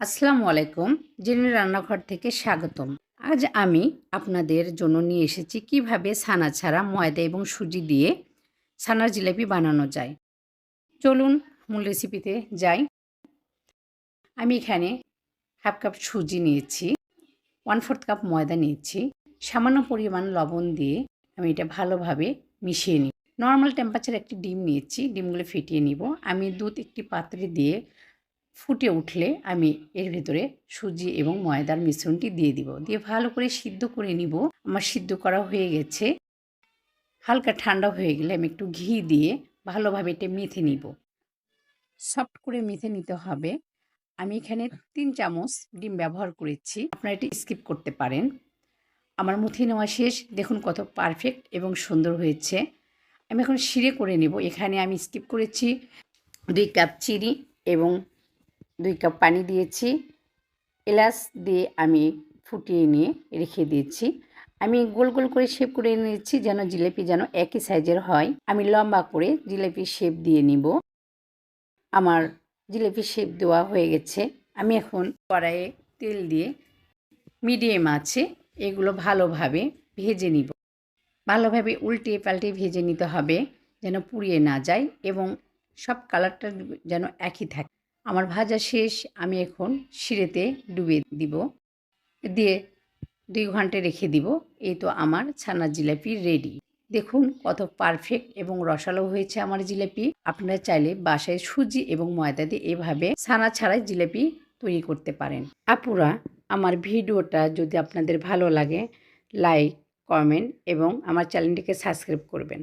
আসসালামু আলাইকুম জেনে রান্নাঘর থেকে স্বাগতম। আজ আমি আপনাদের জন্য নিয়ে এসেছি কীভাবে ছানা ছাড়া ময়দা এবং সুজি দিয়ে ছানার জিলাপি বানানো যায়। চলুন মূল রেসিপিতে যাই। আমি এখানে হাফ কাপ সুজি নিয়েছি, ওয়ান ফোর্থ কাপ ময়দা নিয়েছি। সামান্য পরিমাণ লবণ দিয়ে আমি এটা ভালোভাবে মিশিয়ে নিই। নর্মাল টেম্পারেচার একটি ডিম নিয়েছি, ডিমগুলো ফেটিয়ে নিব। আমি দুধ একটি পাত্রে দিয়ে ফুটে উঠলে আমি এর ভেতরে সুজি এবং ময়দার মিশ্রণটি দিয়ে দিব। দিয়ে ভালো করে সিদ্ধ করে নিব। আমার সিদ্ধ করা হয়ে গেছে। হালকা ঠান্ডা হয়ে গেলে আমি একটু ঘি দিয়ে ভালোভাবে এটা মেথে নিব। সফট করে মেথে নিতে হবে। আমি এখানে তিন চামচ ডিম ব্যবহার করেছি। আপনারা এটি স্কিপ করতে পারেন। আমার মুথি নেওয়া শেষ। দেখুন কত পারফেক্ট এবং সুন্দর হয়েছে। আমি এখন শিরে করে নেব। এখানে আমি স্কিপ করেছি দুই কাপ চিনি এবং দুই কাপ পানি দিয়েছি। এলাচ দিয়ে আমি ফুটিয়ে নিয়ে রেখে দিয়েছি। আমি গোল গোল করে শেপ করে নিয়েছি যেন জিলেপি যেন একই সাইজের হয়। আমি লম্বা করে জিলেপি শেপ দিয়ে নিব। আমার জিলেপি শেপ দেওয়া হয়ে গেছে। আমি এখন কড়াইয়ে তেল দিয়ে মিডিয়াম আছে, এগুলো ভালোভাবে ভেজে নিব। ভালোভাবে উল্টে পাল্টে ভেজে নিতে হবে যেন পুড়িয়ে না যায় এবং সব কালারটা যেন একই থাকে। আমার ভাজা শেষ, আমি এখন শিরেতে ডুবে দিব। দিয়ে দুই ঘণ্টা রেখে দিব। এই তো আমার ছানা জিলাপি রেডি দেখুন কত পারফেক্ট এবং রসালো হয়েছে আমার জিলাপি। আপনারা চাইলে বাসায় সুজি এবং ময়দা দিয়ে এভাবে ছানা ছাড়াই জিলাপি তৈরি করতে পারেন। আপুরা, আমার ভিডিওটা যদি আপনাদের ভালো লাগে লাইক কমেন্ট এবং আমার চ্যানেলটিকে সাবস্ক্রাইব করবেন।